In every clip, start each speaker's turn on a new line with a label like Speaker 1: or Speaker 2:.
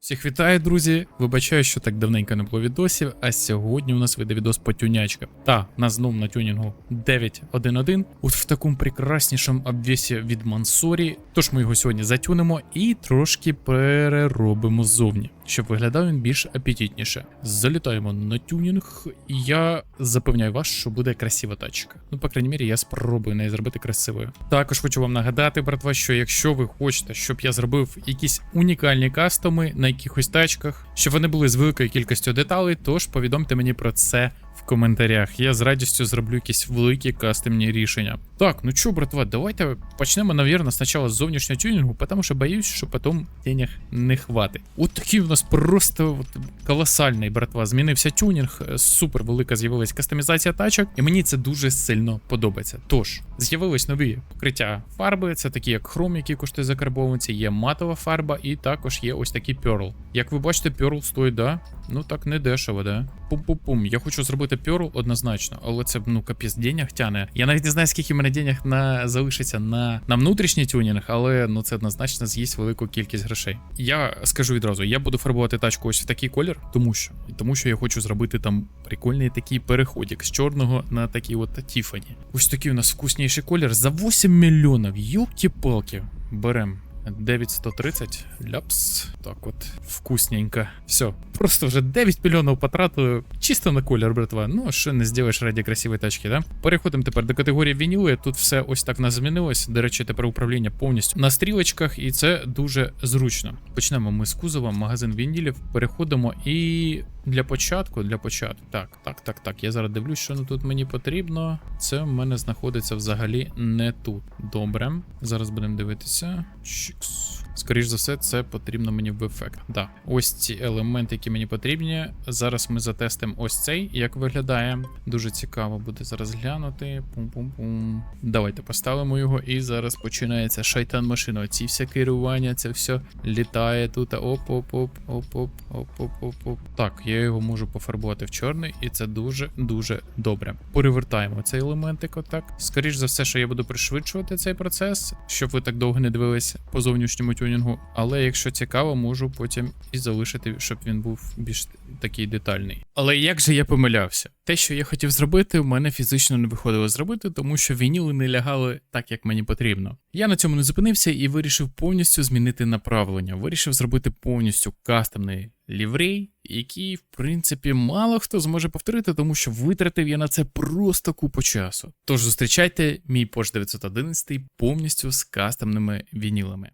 Speaker 1: Всіх вітаю, друзі! Вибачаю, що так давненько не було відосів, а сьогодні у нас вийде відос по тюнячкам. Та, нас знов на тюнінгу 9.1.1, от в такому прекраснішому обвісі від Мансорі. Тож ми його сьогодні затюнемо і трошки переробимо ззовні, щоб виглядав він більш апетитніше. Залітаємо на тюнінг, і я запевняю вас, що буде красива тачка. Ну, по крайній мірі, я спробую неї зробити красивою. Також хочу вам нагадати, братва, що якщо ви хочете, щоб я зробив якісь унікальні кастоми на якихось тачках, щоб вони були з великою кількістю деталей, тож повідомте мені про це коментарях. Я з радістю зроблю якісь великі кастомні рішення. Так, ну чо, братва, давайте почнемо, навірно, спочатку з зовнішнього тюнінгу, тому що боюсь, що потім денег не хватить. От такий у нас просто от, колосальний, братва. Змінився тюнінг, е, супер велика з'явилась кастомізація тачок, і мені це дуже сильно подобається. Тож, з'явились нові покриття фарби, це такі як хром, які коштує закарбованці, є матова фарба, і також є ось такий Pearl. Як ви бачите, Pearl стоїть, да? Ну так не дешево, да? Пум-пум-пум. Я хочу зробити Pearl однозначно, але це ну капець денег тяне. Я навіть не знаю, скільки в мене денег на залишиться на, на внутрішній тюнінг, але ну це однозначно з'їсть велику кількість грошей. Я скажу відразу, я буду фарбувати тачку ось в такий колір, тому що тому що я хочу зробити там прикольний такий переходик з чорного на такий от Тіфані. Ось такий у нас вкусніший колір за 8 мільйонів. Йоки-палки. Берем. 9130 ляпс. Так от, вкусненько. Все. Просто вже 9 мільйонів потратили чисто на колір, братва. Ну, що не зробиш раді красивої тачки, да? Переходимо тепер до категорії вініли. Тут все ось так нас змінилось. До речі, тепер управління повністю на стрілочках, і це дуже зручно. Почнемо ми з кузова, магазин вінілів. Переходимо і. Для початку, для початку. Так, так, так, так. Я зараз дивлюсь, що тут мені потрібно. Це в мене знаходиться взагалі не тут. Добре. Зараз будемо дивитися. Чікс. Скоріш за все, це потрібно мені в ефект. Да. Ось ці елементи, які мені потрібні. Зараз ми затестимо ось цей, як виглядає. Дуже цікаво буде зараз глянути. Пум-пум-пум. Давайте поставимо його, і зараз починається шайтан машина. Ці всі керування, це все літає тут. Оп-оп-оп, оп-оп, оп-оп-оп-оп. Так, я його можу пофарбувати в чорний, і це дуже-дуже добре. Перевертаємо цей елементик отак. Скоріш за все, що я буду пришвидшувати цей процес, щоб ви так довго не дивились по зовнішньому тюнінгу. Але якщо цікаво, можу потім і залишити, щоб він був більш такий детальний. Але як же я помилявся? Те, що я хотів зробити, в мене фізично не виходило зробити, тому що вініли не лягали так, як мені потрібно. Я на цьому не зупинився і вирішив повністю змінити направлення. Вирішив зробити повністю кастомний ліврей, який, в принципі, мало хто зможе повторити, тому що витратив я на це просто купу часу. Тож зустрічайте мій Porsche 911 повністю з кастомними вінілами.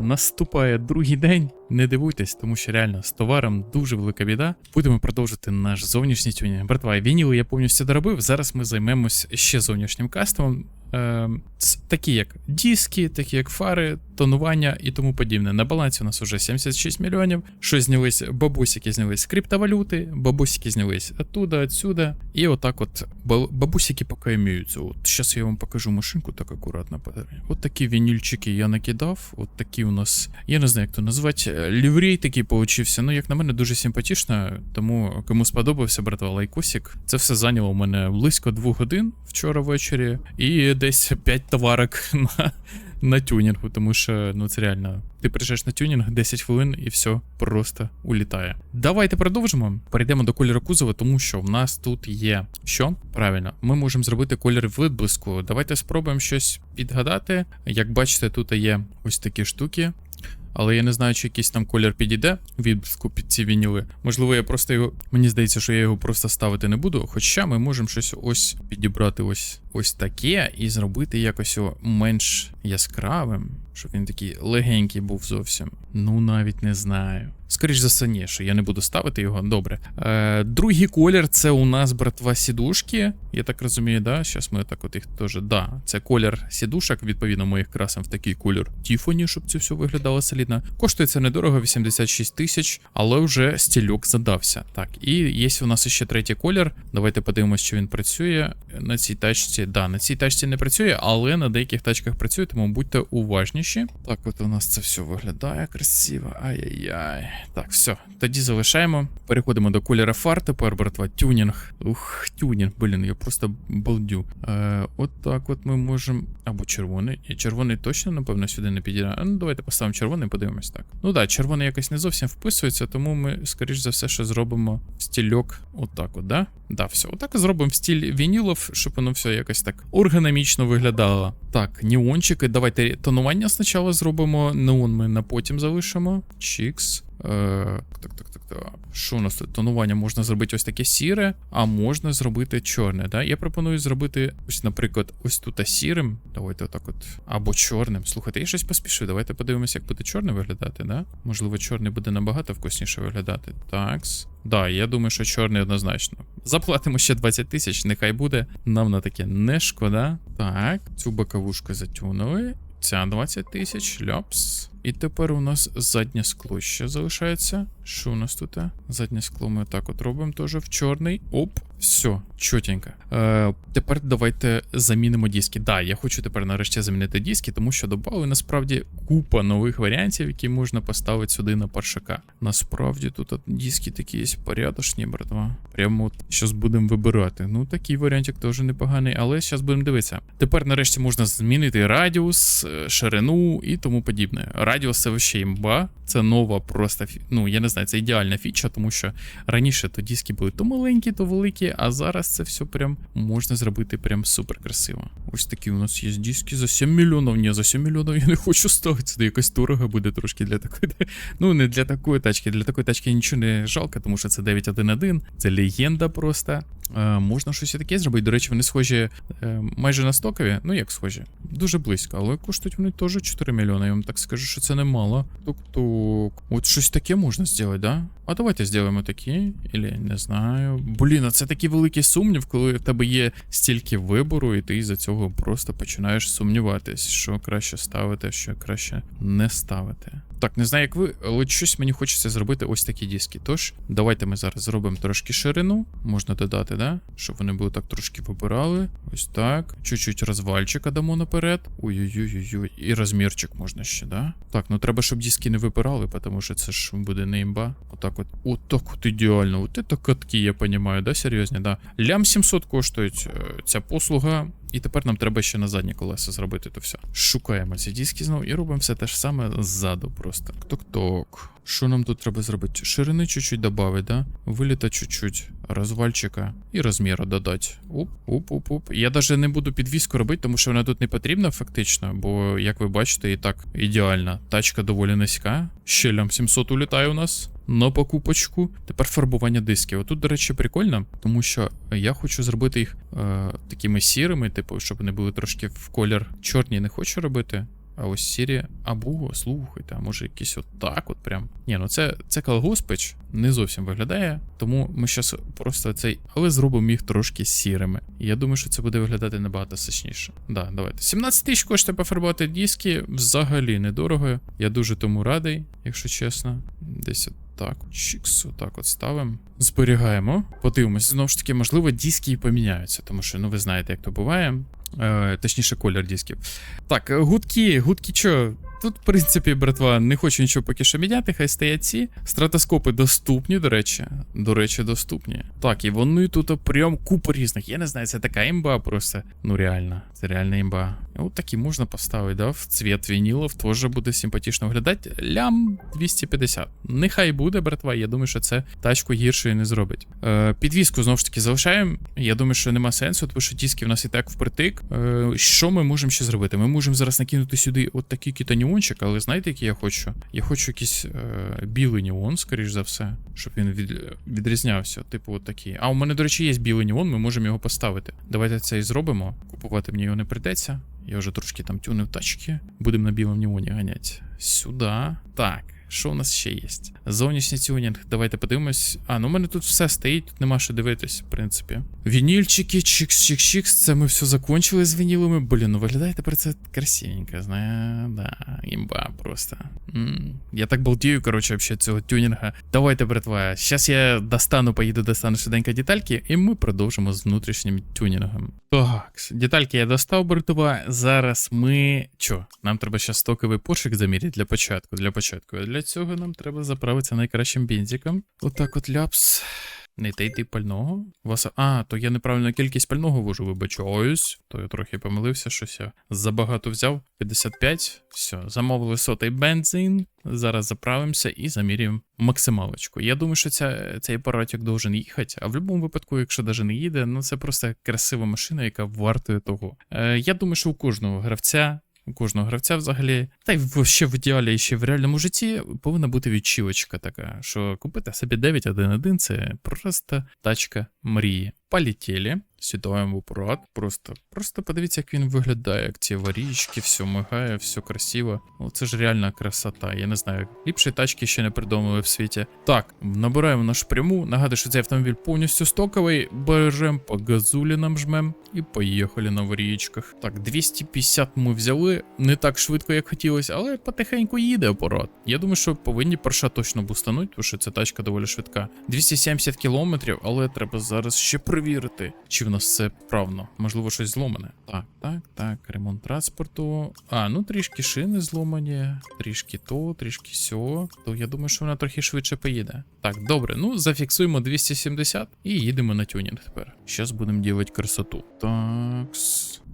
Speaker 1: Наступає другий день. Не дивуйтесь, тому що реально з товаром дуже велика біда. Будемо продовжити наш зовнішній тюнінг. Братва, вініли я повністю доробив. Зараз ми займемось ще зовнішнім кастомом. Е, такі як диски, такі як фари, тонування і тому подібне. На балансі у нас вже 76 мільйонів. Що знялись, бабусики знялись криптовалюти, бабусики знялись оттуда, отсюда. І отак от бабусики поки імеються. От зараз я вам покажу машинку так акуратно. От такі вінільчики я накидав. От такі у нас, я не знаю, як то назвати. Ліврей такий получився. Ну, як на мене, дуже симпатично. Тому кому сподобався, братва, лайкосик. Це все зайняло у мене близько двох годин вчора ввечері. І десь 5 товарок на на тюнінгу, тому що ну це реально. Ти приїжджаєш на тюнінг 10 хвилин і все просто улітає. Давайте продовжимо. Перейдемо до кольору кузова, тому що в нас тут є що? Правильно, ми можемо зробити колір відблиску. Давайте спробуємо щось підгадати. Як бачите, тут є ось такі штуки. Але я не знаю, чи якийсь там колір підійде відблиску під ці вініли. Можливо, я просто його. Мені здається, що я його просто ставити не буду. Хоча ми можемо щось ось підібрати ось ось таке і зробити якось його менш яскравим, щоб він такий легенький був зовсім. Ну навіть не знаю. Скоріш за все, ні, що я не буду ставити його. Добре. Е, Другий колір це у нас, братва, сідушки. Я так розумію, да? Зараз ми так от їх теж. Да, це колір сідушок. Відповідно, ми їх красимо в такий колір Тіфоні, щоб це все виглядало солідно. Коштує це недорого, 86 тисяч, але вже стільок задався. Так, і є у нас ще третій колір. Давайте подивимося, чи він працює на цій тачці. Працює. Да, на цій тачці не працює, але на деяких тачках працює, тому будьте уважніші. Так, от у нас це все виглядає красиво. Ай-яй-яй. Так, все. Тоді залишаємо. Переходимо до кольора фар. Тепер, братва, тюнінг. Ух, тюнінг, блін, я просто балдю. Е, от так от ми можемо. Або червоний. Червоний точно, напевно, сюди не підійде. Ну, давайте поставимо червоний, подивимось так. Ну так, да, червоний якось не зовсім вписується, тому ми, скоріш за все, що зробимо стільок отак от, да? Да, все. Отак зробимо в стиль вінілов, щоб воно все якось так органомічно виглядало. Так, неончики. Давайте тонування спочатку зробимо. Неон ми на потім залишимо. Чікс. Е, так, так, так, так. Що у нас тут? Тонування можна зробити ось таке сіре, а можна зробити чорне. Да? Я пропоную зробити, ось, наприклад, ось тут сірим. Давайте отак от. Або чорним. Слухайте, я щось поспішив. Давайте подивимося, як буде чорне виглядати, да? Можливо, чорний буде набагато вкусніше виглядати. Такс. Да, я думаю, що чорний однозначно. Заплатимо ще 20 тисяч, нехай буде. Нам на таке не шкода. Так, цю боковушку затюнули. Ця 20 тисяч, ляпс. І тепер у нас заднє скло ще залишається. Що у нас тут? Заднє скло ми так от робимо теж в чорний. Оп, все, чотенько. Е, тепер давайте замінимо диски. Да, я хочу тепер нарешті замінити диски, тому що додали насправді купа нових варіантів, які можна поставити сюди на паршака. Насправді тут диски такі є порядочні, братва. Прямо от зараз будемо вибирати. Ну, такий варіантик теж непоганий, але зараз будемо дивитися. Тепер нарешті можна змінити радіус, е, ширину і тому подібне. Радіус це вообще імба. Це нова просто ну я не знаю, це ідеальна фіча, тому що раніше то диски були то маленькі, то великі, а зараз це все прям можна зробити прям супер красиво. Ось такі у нас є диски за 7 мільйонів. Ні, за 7 мільйонів я не хочу ставити. Це якось дорого буде трошки для такої. Ну, не для такої тачки. Для такої тачки нічого не жалко, тому що це 911, це легенда просто. Е, можна щось і таке зробити. До речі, вони схожі е, майже на стокові. Ну як схожі? Дуже близько, але коштують вони теж 4 мільйони. Я вам так скажу, що це немало. Тук-тук. От щось таке можна зробити, да? А давайте зробимо такі. Ілі не знаю. Блін, а це такий великий сумнів, коли в тебе є стільки вибору, і ти за цього просто починаєш сумніватись, що краще ставити, що краще не ставити. Так, не знаю, як ви, але щось мені хочеться зробити ось такі диски. Тож, давайте ми зараз зробимо трошки ширину. Можна додати, да? Щоб вони були так трошки вибирали. Ось так. Чуть-чуть розвальчика дамо наперед. Ой-ой-ой-ой. І розмірчик можна ще, да? Так, ну треба, щоб диски не випирали, тому що це ж буде не імба. Отак от. Отак от ідеально. От це катки, я розумію, да, серйозні, да. Лям 700 коштують е, ця послуга. І тепер нам треба ще на задні колеса зробити то все. Шукаємо ці диски знову і робимо все те ж саме ззаду просто. Ток-ток. Що нам тут треба зробити? Ширини чуть-чуть додати, да? Виліта чуть-чуть, розвальчика і розміру додати. Уп, уп, уп, уп. Я навіть не буду підвіску робити, тому що вона тут не потрібна, фактично, бо, як ви бачите, і так ідеально. Тачка доволі низька. Ще лям 700 улітає у нас. На покупочку. Тепер фарбування дисків. Отут, до речі, прикольно, тому що я хочу зробити їх е, такими сірими, типу, щоб вони були трошки в колір чорні, не хочу робити. А ось сірі, або слухайте, а може якісь от так от прям. Ні, ну це це колгоспич не зовсім виглядає, тому ми зараз просто цей, але зробимо їх трошки сірими. І я думаю, що це буде виглядати набагато сочніше. Да, давайте. 17 тисяч коштує пофарбувати диски, взагалі недорого. Я дуже тому радий, якщо чесно. Десь так, чікс, отак от ставимо. Зберігаємо. Подивимося. Знову ж таки, можливо, диски і поміняються, тому що, ну ви знаєте, як то буває. Е, точніше, колір дисків. Так, гудки, гудки що? Тут, в принципі, братва, не хочу нічого поки що міняти, хай стоять ці. Стратоскопи доступні, до речі. До речі, доступні. Так, і вони тут прям купа різних. Я не знаю, це така імба просто. Ну реально, це реальна імба. От такі можна поставити, да? В цвіт вінілов теж буде симпатично виглядати. Лям 250. Нехай буде, братва. Я думаю, що це тачку гіршою не зробить. Е, підвіску знову ж таки залишаємо. Я думаю, що нема сенсу, тому що диски в нас і так впритик. Е, що ми можемо ще зробити? Ми можемо зараз накинути сюди от такий кітаніончик, але знаєте, який я хочу? Я хочу якийсь е, білий неон, скоріш за все, щоб він від, відрізнявся. Типу, от такий. А у мене, до речі, є білий неон, ми можемо його поставити. Давайте це і зробимо. Купувати мені його не прийдеться. Я вже трошки там тюнив тачки. Будемо на білому неоні ганяти. Сюди. Так. Що у нас ще є? Зовнішній тюнінг, давайте подивимось. А, ну у мене тут все стоїть, тут нема що дивитись, в принципі. Вінільчики, чикс-чик-чикс, це ми все закончили з вінілами. Блін, ну виглядає тепер це красивенько, знає, да, імба просто. М, Я так балдію, коротше, вообще цього тюнінга. Давайте, братва, зараз я достану, поїду, достану швиденько детальки, і ми продовжимо з внутрішнім тюнінгом. Так, детальки я достав, братва. Зараз ми. Чо? Нам треба ще стоковий пошик заміряти для початку. Для початку. Для цього нам треба заправитися найкращим бензиком. Отак от ляпс. Не те йти пального. Вас... А, то я неправильну кількість пального вожу, вибачаюсь. То я трохи помилився, щось я забагато взяв. 55. Все, замовили сотий бензин. Зараз заправимося і замірюємо максималочку. Я думаю, що ця, цей апаратик должен їхати, а в будь-якому випадку, якщо навіть не їде, ну це просто красива машина, яка вартує того. Е, я думаю, що у кожного гравця. У кожного гравця взагалі, та й ще в ідеалі, і ще в реальному житті повинна бути відчівочка така, що купити собі 911 це просто тачка мрії. Полетіли, сідаємо в апарат, просто, просто подивіться, як він виглядає, як ці аварійки, все мигає, все красиво. Ну це ж реальна красота. Я не знаю, ліпші тачки ще не придумали в світі. Так, набираємо нашу пряму. Нагадую, що цей автомобіль повністю стоковий. Бережем по газулі нам жмем і поїхали на аварійках. Так, 250 ми взяли, не так швидко, як хотілося, але потихеньку їде апарат. Я думаю, що повинні перша точно бустануть, тому що ця тачка доволі швидка. 270 кілометрів, але треба зараз ще перевірити, чи в нас все правно. Можливо, щось зломане. Так, так, так, ремонт транспорту. А, ну трішки шини зломані, трішки то, трішки сьо. То я думаю, що вона трохи швидше поїде. Так, добре, ну зафіксуємо 270 і їдемо на тюнінг тепер. Зараз будемо ділити красоту. Так.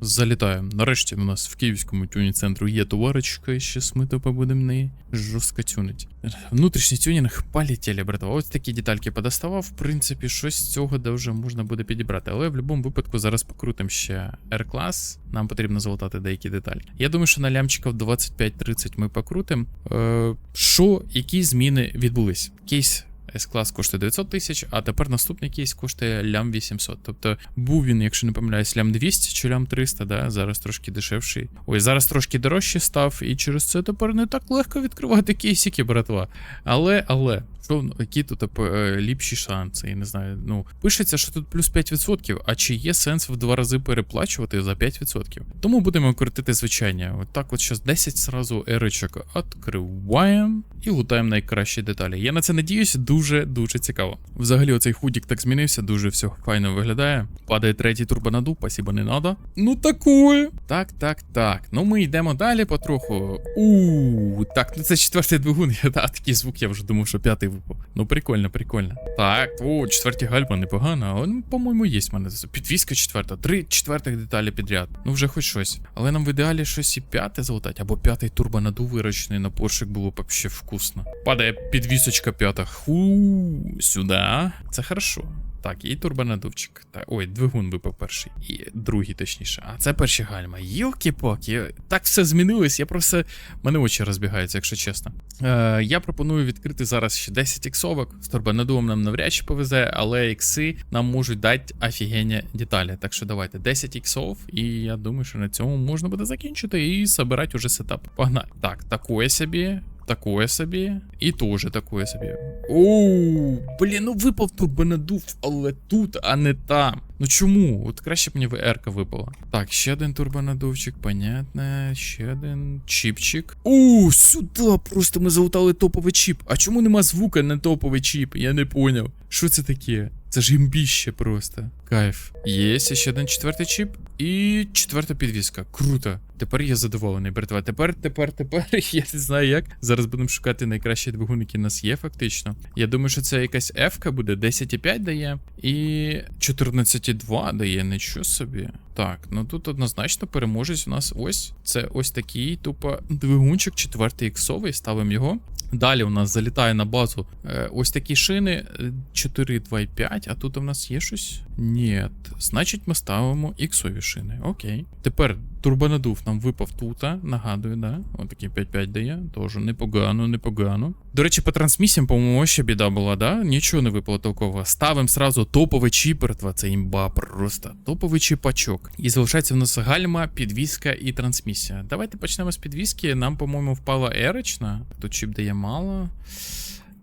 Speaker 1: Залітаємо. Нарешті у нас в київському тюні центру є товарочка, і щас ми то побудемо неї жорстко тюнить. Внутрішній тюнінг полетіли, братва. Ось такі детальки подоставав. В принципі, щось з цього вже можна буде підібрати. Але в будь-якому випадку зараз покрутимо ще R-клас. Нам потрібно залатати деякі деталі. Я думаю, що на лямчиків 25-30 ми покрутимо. Е, що, які зміни відбулись? Кейс S-клас коштує 900 тисяч, а тепер наступний кейс коштує лям 800. Тобто був він, якщо не помиляюсь, лям 200 чи лям 300, да? зараз трошки дешевший. Ой, зараз трошки дорожче став, і через це тепер не так легко відкривати кейсики, братва. Але, але, що, які тут е, ліпші шанси, я не знаю. Ну, пишеться, що тут плюс 5%, а чи є сенс в два рази переплачувати за 5%? Тому будемо крутити звичайні. От так от щас 10 сразу ерочок відкриваємо і лутаємо найкращі деталі. Я на це надіюсь, дуже-дуже цікаво. Взагалі, оцей худік так змінився, дуже все файно виглядає. Падає третій турбонадув, спасибо, не надо. Ну такое. Так, так, так. Ну ми йдемо далі потроху. У, так, ну це четвертий двигун. Я такий звук, я вже думав, що п'ятий випав. Ну прикольно, прикольно. Так, о, четверті гальма непогано. але Ну, по-моєму, є в мене. Підвізка четверта, три четвертих деталі підряд. Ну вже хоч щось. Але нам в ідеалі щось і п'яте золотать, або п'ятий турбонаду вирочений на поршик було б ще вкусно. Падає підвісочка п'ята. Ху, сюди. Це хорошо. Так, і турбонадувчик. Так, ой, двигун випав перший. І другий, точніше. А це перші гальма. Йолки-палки, так все змінилось. Я просто. мене очі розбігаються, якщо чесно. Е, я пропоную відкрити зараз ще 10 іксовок. З турбонадувом нам навряд чи повезе, але ікси нам можуть дати офігенні деталі. Так що давайте 10 іксов, і я думаю, що на цьому можна буде закінчити і собирати уже сетап. Погнали. Так, такое собі. Такое собі. І теж такое собі. Оу, блін, ну випав турбонадув, але тут, а не там. Ну чому? От краще б мені ВР-ка випала. Так, ще один турбонадувчик, понятно. Ще один чіпчик. О, сюди просто ми залутали топовий чіп. А чому нема звука на топовий чіп? Я не поняв. Що це таке? Це ж імбіще просто. Кайф. Є ще один четвертий чіп і четверта підвіска. Круто. Тепер я задоволений, братва. Тепер, тепер, тепер. Я не знаю як. Зараз будемо шукати найкращі двигун, які в нас є, фактично. Я думаю, що це якась F-ка буде, 10,5 дає. І 14,2 дає, нічого собі. Так, ну тут однозначно переможець у нас ось. Це ось такий, тупо, двигунчик, четвертий іксовий, ставимо його. Далі у нас залітає на базу е, ось такі шини е, 4,2,5, а тут у нас є щось? Ні. Значить, ми ставимо іксові шини. Окей. Тепер турбонадув нам випав тут, нагадую, да? Отакий 5,5 дає. Тоже непогано, непогано. До речі, по трансмісіям, по-моєму, ще біда була, да? Нічого не випало толкового. Ставимо сразу топовий чіпертва, це імба просто. Топовий чіпачок. І залишається в нас гальма, підвіска і трансмісія. Давайте почнемо з підвіски. Нам, по-моєму, впала ерочна. Тут чіп дає мало.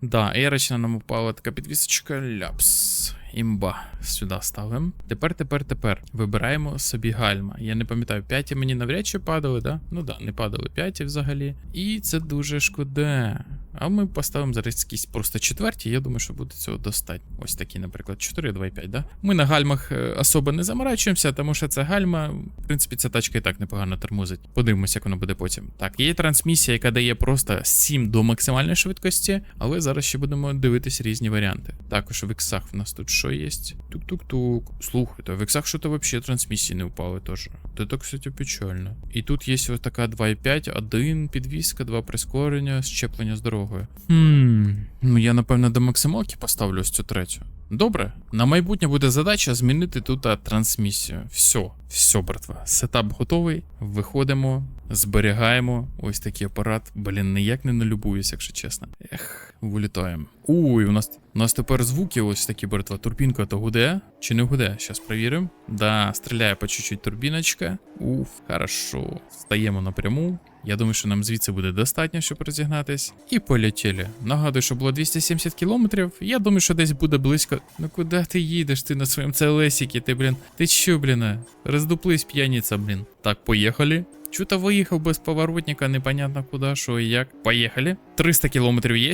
Speaker 1: Да, ерочна нам упала така підвісочка. Ляпс. Імба. Сюди ставимо. Тепер, тепер, тепер. Вибираємо собі гальма. Я не пам'ятаю, п'яті мені навряд чи падали, да? Ну да, не падали п'яті взагалі. І це дуже шкода. А ми поставимо зараз якісь просто четверті. Я думаю, що буде цього достатньо. Ось такі, наприклад, 4, 2 і 5, да? Ми на гальмах е, особо не заморачуємося, тому що це гальма. В принципі, ця тачка і так непогано тормозить. Подивимося, як воно буде потім. Так, є трансмісія, яка дає просто 7 до максимальної швидкості, але зараз ще будемо дивитись різні варіанти. Також в іксах в нас тут що є? Тук-тук-тук. Слухайте, в іксах що-то взагалі трансмісії не впали теж. Це так, кстати, печально. І тут є ось така 2,5, один підвіска, два прискорення, щеплення з дорогою. Хм, ну я напевно до максималки поставлю ось цю третю. Добре, на майбутнє буде задача змінити тут трансмісію. Все, все, братва. Сетап готовий. Виходимо, зберігаємо. Ось такий апарат. Блін, ніяк не налюбуюсь, якщо чесно. Ех, вилітаємо. Ой, у нас у нас тепер звуки ось такі, братва. Турбінка то гуде чи не гуде? Щас перевіримо. Да, стріляє по чуть-чуть турбіночка. Уф, хорошо. Стаємо напряму. Я думаю, що нам звідси буде достатньо, щоб розігнатись. І полетіли. Нагадую, що було 270 кілометрів. Я думаю, що десь буде близько. Ну куди ти їдеш? Ти на своєму целесіки, ти, блін. Ти що, блін? Роздуплись, блин. блін. Так, поїхали. Чого-то виїхав без поворотника, непонятно куди, що і як. Поїхали. 300 кілометрів є,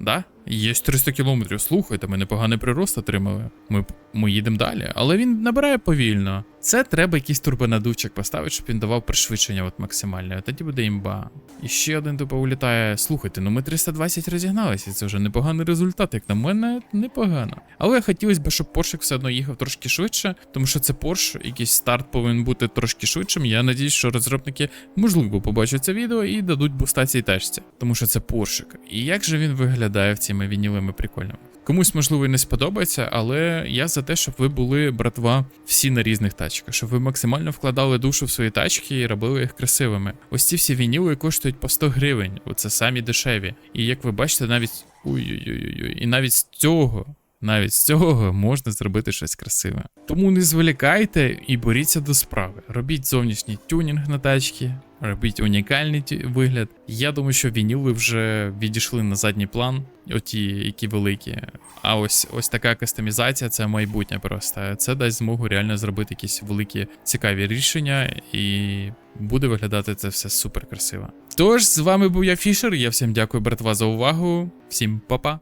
Speaker 1: да? Є 300 кілометрів. Слухайте, ми непоганий прирост отримали. Ми, ми їдемо далі, але він набирає повільно. Це треба якийсь турбонадувчик поставити, щоб він давав пришвидшення от максимальне. Тоді буде імба. І ще один тупо улітає. Слухайте, ну ми 320 розігналися, це вже непоганий результат, як на мене, непогано. Але хотілося б, щоб Поршик все одно їхав трошки швидше, тому що це Порш, якийсь старт повинен бути трошки швидшим. Я надіюсь, що розробники можливо побачать це відео і дадуть бустації тачці, тому що це Поршик. І як же він виглядає в цими вінілими прикольними? Комусь, можливо, і не сподобається, але я за те, щоб ви були, братва, всі на різних тачках, щоб ви максимально вкладали душу в свої тачки і робили їх красивими. Ось ці всі вініли коштують по 100 гривень, оце самі дешеві. І як ви бачите, навіть. Ой-ой-ой, і навіть з цього. Навіть з цього можна зробити щось красиве. Тому не зволікайте і боріться до справи. Робіть зовнішній тюнінг на тачки, робіть унікальний вигляд. Я думаю, що вініли вже відійшли на задній план, оті, які великі. А ось ось така кастомізація це майбутнє просто. Це дасть змогу реально зробити якісь великі цікаві рішення, і буде виглядати це все супер красиво. Тож, з вами був я Фішер. Я всім дякую, братва, за увагу. Всім па-па.